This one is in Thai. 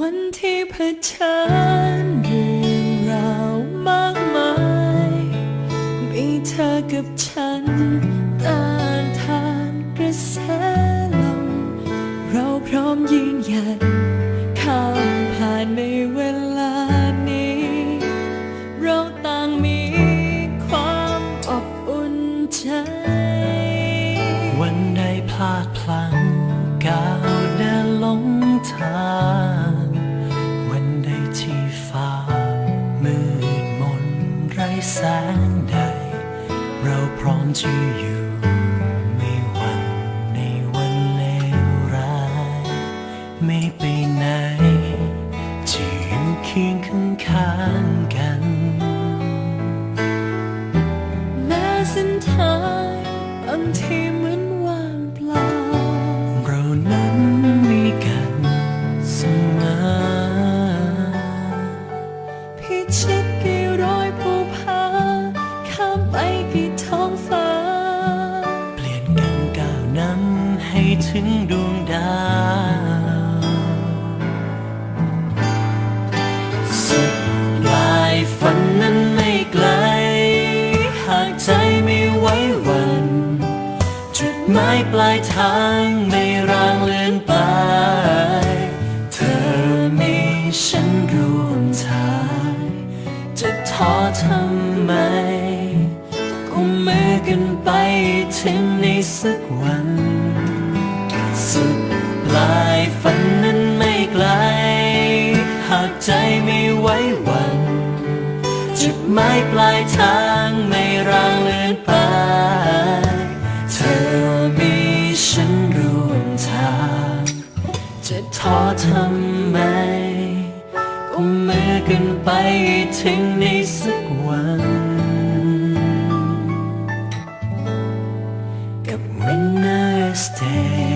วันที่เผชิญเรื่องราวมากมาย มีเธอกับฉันต้านทานกระแสลมเราพร้อมยืนหยัดข้ามผ่านในเวลานี้ เราต่างมีความอบอุ่นใจ วันใดพลาดพลั้ง ร้แสงใด เราพร้อมจะอยู่ไม่หวันในวันเลวร้าย ไม่ไปไหนจะอยู่เคียงข้างข้างกัน แม้เส้นทางบางทีเหมือนว่างเปล่า เรานั้นมีกันเสมอพิชิตกี่ร้ ถึงดวงดาวสุดปลายฝันนั้นไม่ไกล หากใจไม่ไว้วัน จุดหมายปลายทางไม่ร่างเลือนไป เธอมีฉันร่วมทาง จะท้อทำไมกุมมือกันไปถึงในสักวัน ไม่ไว้วัน จุดหมายปลายทางไม่รางเลือนไป เธอมีฉันร่วมทาง จะท้อทำไมกุมมือกันไปถึงในสักวัน กับ Wednesday